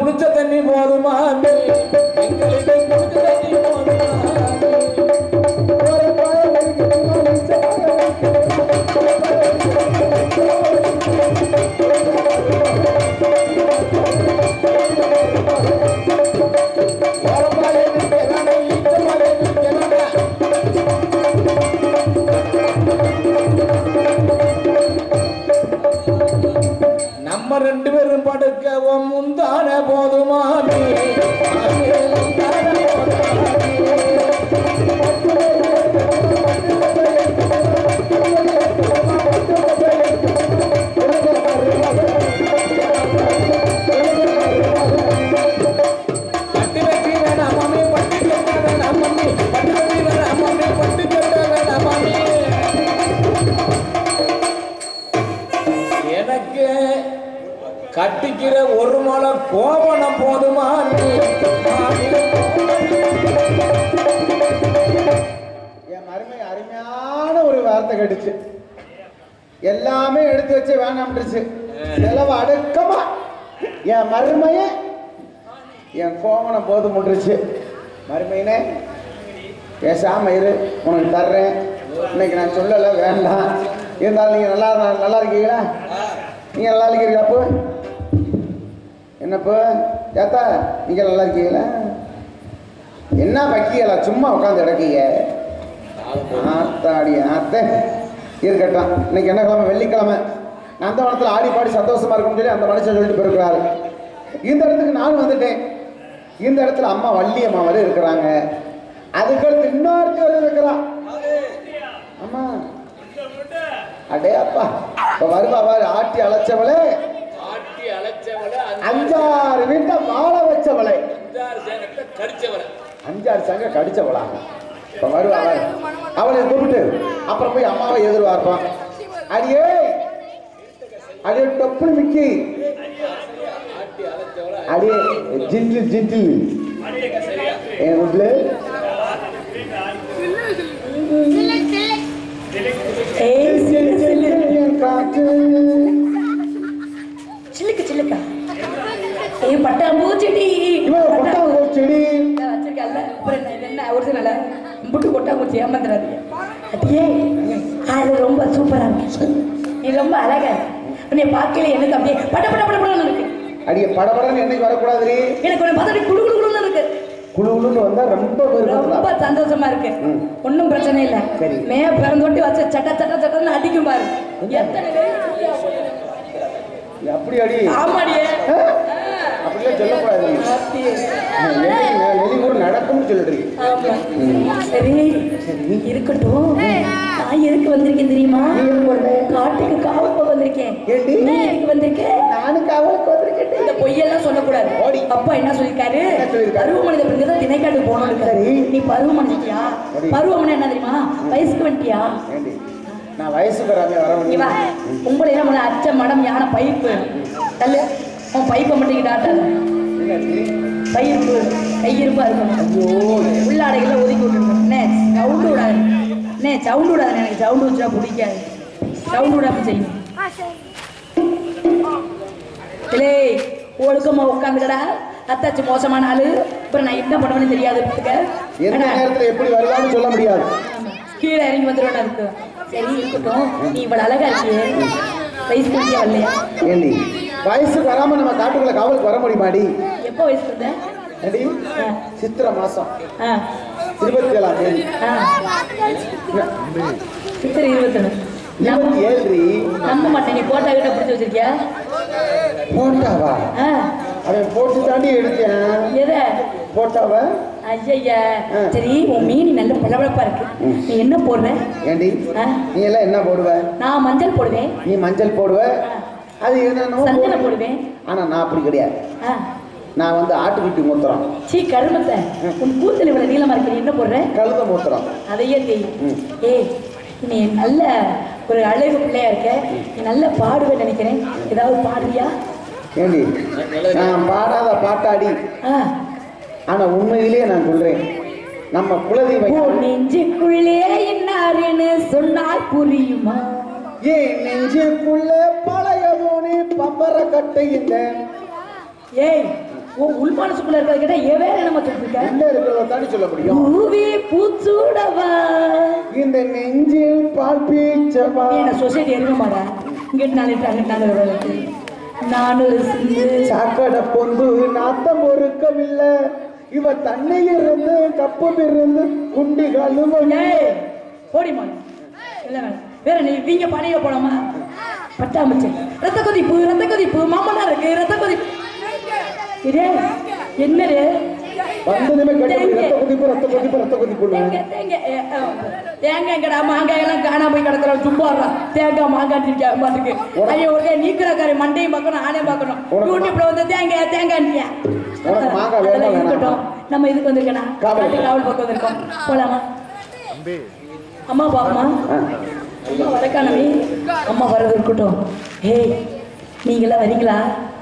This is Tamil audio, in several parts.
காலையில தண்ணி போதுமா எங்களுக்கு புடிச்ச தண்ணி போதுமா பேரும் படுக்கவும் முந்தான போதுமானே கட்டிக்கிற ஒரு மலை கோவணம் போதுமா? என் மருமை அருமையான ஒரு வார்த்தை கடிச்சு எல்லாமே எடுத்து வச்சு வேணாம்ன்றுச்சு. செலவு அடக்கமா. என் மருமைய என் கோவணம் போது முடிச்சு மருமையினே பேசாம இரு. உனக்கு தர்றேன். இன்னைக்கு நான் சொல்லலை வேண்டாம். இருந்தாலும் நீங்கள் நல்லா நல்லா இருக்கீங்களா? நீங்கள் நல்லா இருக்கீங்களா அப்போ? என்னப்போ? ஏத்தா நீங்கள் நல்லா இருக்கீங்களா? என்ன பக்கியலா சும்மா உட்காந்து கிடக்கீங்க ஆத்தாடி ஆத்த. இருக்கட்டும். இன்னைக்கு என்ன கிழமை? வெள்ளிக்கிழமை. நந்தவனத்தில் ஆடி பாடி சந்தோஷமா இருக்கும்னு சொல்லி அந்த மனுஷன் சொல்லிட்டு போயிருக்கிறாரு. இந்த இடத்துக்கு நான் வந்துட்டேன். இந்த இடத்துல அம்மா வள்ளி அம்மா வரை இருக்கிறாங்க. அதுக்கடுத்து இன்னொருத்தி வரை இருக்கிறான் அம்மா. அடே அப்பா வருவா பாரு. ஆட்டி அழைச்சவளே. அஞ்சாறு வீட்டை வாழ வச்சவளே. அஞ்சாறு சங்க கடிச்சவளா? இப்ப வருவா பாரு. அவளை கூப்பிட்டு அப்புறம் போய் அம்மாவை எதிர்பார்ப்பான் அடியே! அடியே டப்புனு மிக்கி. அடியே ஜிண்டில் ஜிண்டில் என் வீட்டுல புட்டு கொட்டாம்பூச்சி ஏமாந்துடாதீங்க அடியே அது ரொம்ப சூப்பரா இருக்கு. நீ ரொம்ப அழகா உன்னை பார்க்கல எனக்கு அப்படியே பட பட பட படன்னு இருக்கு. அடியே படபடன்னு என்னைக்கு வரக்கூடாது எனக்கு உன்னை பார்த்தா குடு குடு குடுன்னு இருக்கு. குழு குழுன்னு வந்தா ரொம்ப ரொம்ப சந்தோஷமா இருக்கு. ஒன்றும் பிரச்சனை இல்லை. மே பிறந்தோட்டி வச்ச சட்ட சட்ட சட்டன்னு அடிக்கும் பாரு. எத்தனை பேர் குட்டியா போகுது. அப்படி அடி ஆமாடியே? அப்படிலாம் சொல்லக்கூடாது நீ. ஆத்தியே. வெளி ஊர் நடக்கும்னு சொல்லிட்டு ஆமா. சரி இருக்கட்டும். நான் எதுக்கு வந்திருக்கேன் தெரியுமா? காட்டுக்கு காவல் போக வந்திருக்கேன் எதுக்கு வந்திருக்கேன் நானும் காவலுக்கு வந்திருக்கேன் இந்த பொய்யெல்லாம் சொல்லக்கூடாது. அப்பா என்ன சொல்லிருக்காரு என்ன சொல்லிருக்காரு? பருவ மனித பெண்கள் தான் திணைக்காட்டு போகணும் சரி. நீ பருவ மனிதத்தியா சரி. பருவமனை என்ன தெரியுமா? வயசுக்கு வந்துட்டியா? நான் வயசுக்கு வராம வர முடியும் உங்களை என்ன அச்ச மடம் யானை பைப்பு? தள்ளு. உன் பைப்பை மட்டும் ஆட்டாது பயிர்ப்பு கையிருப்பா இருக்கணும். ஐயோ உள்ளாடைகளை ஒதுக்கி விட்டுருக்கணும் என்ன சவுண்டு விடாது. என்ன சவுண்டு விடாது. எனக்கு சவுண்டு வச்சா பிடிக்காது. சவுண்டு விடாம செய்யணும். இல்லை ஒழுக்கமா உட்காந்துக்கடா. அத்தாச்சு மோசமான ஆளு. அப்புறம் நான் என்ன பண்ணுவேன்னு தெரியாது. எந்த நேரத்துல எப்படி வருவான்னு சொல்ல முடியாது. கீழே இறங்கி வந்துடுவேன் இருக்கு சரி இருக்கட்டும். நீ இவ்வளவு அழகா இருக்கியே. வயசு ஏண்டி? வயசுக்கு வராம நம்ம காட்டுக்குள்ள காவலுக்கு வர முடியுமாடி? எப்போ வயசு ஆ. சித்திரை மாசம். ஆ. இருபத்தி ஏழாம் தேதி. ஆ. சித்திரை இருபத்தொன்னு. இருபத்தி ஏழு நம்ப மாட்டேன். நீ போட்டா கிட்ட பிடிச்சி வச்சிருக்கியா? போட்டாவா? ஆ. அவன் போட்டு தாண்டி எடுத்தேன். எதை? போட்டாவ? ஐயா. சரி உன் மீனி நல்ல பளபளப்பா இருக்கு. நீ என்ன போடுற ஏண்டி? நீ எல்லாம் என்ன போடுவ? நான் மஞ்சள் போடுவேன். நீ மஞ்சள் போடுவ? அது போடுவ. போடுவேன். ஆனா நான் அப்படி கிடையாது. நான் வந்து ஆட்டுக்குட்டி மூத்திரம். சீ கருமத்தை. உன் கூந்தல் இவ்வளவு நீளமா இருக்கு என்ன போடுற? கழுத மூத்திரம். அதையே தெரியும். ஏய் நீ நல்ல ஒரு அழகு பிள்ளையா இருக்க. நீ நல்லா பாடுவேன்னு நினைக்கிறேன். ஏதாவது பாடுறியா? ஏண்டி நான் பாடாத பாட்டாடி. ஆனா உண்மையிலேயே நான் சொல்றேன் நம்ம குலதெய்வம் நெஞ்சுக்குள்ளே என்னாருன்னு சொன்னால் புரியுமா? ஏன் நெஞ்சுக்குள்ள பழைய தோணி பம்பர கட்டையுங்க ஏய் உன் உள் மனசுக்குள்ள இருக்கிறத கேட்டா வேற நம்ம சொல்லிருக்க? என்ன இருக்கிறத தாண்டி சொல்ல முடியும்? பூவி பூச்சூடவா? இந்த நெஞ்சில் பால் பீச்சவா? என்ன சொசைட்டி இருக்க மாடா இங்கிட்டு லிட்டர் அங்கிட்டு நாலு லிட்டர் நானு சிந்து. சாக்கடை பொந்து நாத்தம் பொறுக்கவில்லை. இவ தண்ணி இருந்து கப்பம் இருந்து குண்டி கழுவ போடி மாடு இல்ல வேற நீ வீங்க பணிய போலாமா? பட்டாம்பச்சு ரத்த கொதிப்பு ரத்த கொதிப்பு. மாமனா இருக்கு ரத்த கொதிப்பு. இதே என்னது? தேங்காய் எங்கடா மாங்காய் தேங்காய் நீக்கிற காரி மண்டையும் பார்க்கணும் ஆனையும் பார்க்கணும். யூடியூப்ல வந்து தேங்காய் வேணாமா? இருக்கட்டும். நம்ம இதுக்கு வந்திருக்கேனா? காவல். காட்டு காவல் பக்கம் வந்திருக்கோம். போலாமா? அம்மா பாப்பமா அம்மா வரக்கானவி அம்மா வர்றது இருக்கட்டும். ஏய் நீங்களாம் வரீங்களா?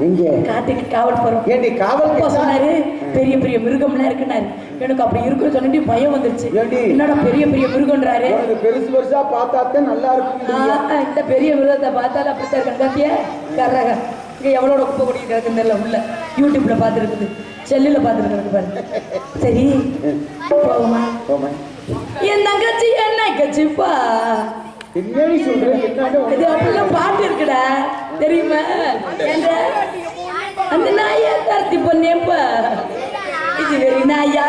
எங்க? காட்டுக்கு காவல் போறோம். ஏண்டி காவல் அப்பா? சொன்னாரு பெரிய பெரிய மிருகம்லாம் இருக்குனாரு எனக்கு அப்படி இருக்குன்னு சொல்லிட்டு பயம் வந்துருச்சு? என்னடா பெரிய பெரிய மிருகம்ன்றாரு? பெருசு பெருசா பார்த்தாத்தான் நல்லா இருக்கும் இந்த பெரிய மிருகத்தை பார்த்தாலும் அப்படித்தான் இருக்கு காத்தியா கர்றாக இங்க எவ்வளோட குப்பை கொடி கிடக்குன்னு தெரியல உள்ள. யூடியூப்ல பார்த்துருக்குது. செல்லுல பார்த்துருக்குறது பாரு. சரி போமா. என் தங்கச்சி என்ன கட்சிப்பா என்னடி சொல்ற? என்னடி இது அப்படிலாம் பாட்டு இருக்குடா. தெரியுமா? அந்த நாயா தரத்தி பொண்ணேப்பா. இது வெறி நாயா?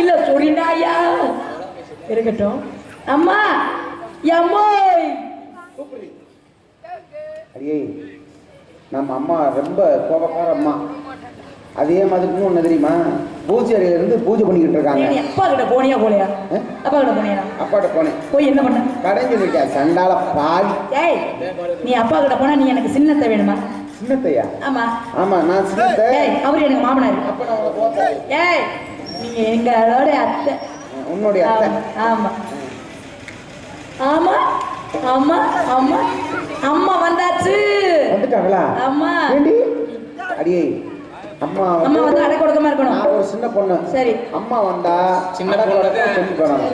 இல்ல சொறி நாயா? இருக்கட்டும். அம்மா எம்மோய்! அடியே நம்ம அம்மா ரொம்ப கோபக்கார அம்மா. அதே மாதிரி ஒண்ணு தெரியுமா? பூஜை அறையில இருந்து பூஜை பண்ணிக்கிட்டு இருக்காங்க. அப்பா கிட்ட போனியா போலையா ஆ? அப்பா கிட்ட போனியா? அப்பாட்ட போனேன். போய் என்ன பண்ண? கடைஞ்சு சொல்லிட்டேன் சண்டால பாடி ஏய் நீ அப்பா கிட்ட போனா நீ எனக்கு சின்னத்தை வேணுமா? சின்னத்தையா? ஆமா. ஆமா நான் சின்னத்தை. ஏய் அவர் எனக்கு மாமனார். அப்ப நான் உங்களை போட்டேன். ஏய் நீங்க எங்களோட அத்தை. உன்னுடைய அத்தை. ஆமா. ஆமா ஆமா ஆமா. அம்மா வந்தாச்சு. வந்துட்டாங்களா? ஆமா. ஏண்டி? அடியே. அம்மா அம்மா வந்து அடை கொடுக்கமா இருக்கணும் நான் ஒரு சின்ன பொண்ணு சரி அம்மா வந்தா சின்ன பொண்ணு சொல்லி போறாங்க